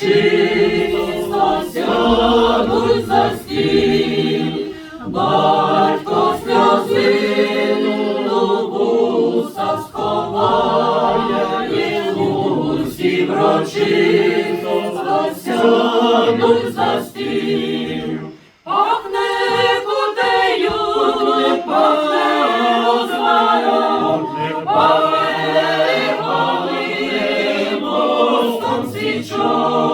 Чисто сядуть за стіл, батько сльозину буса сховає, і усі за стіл.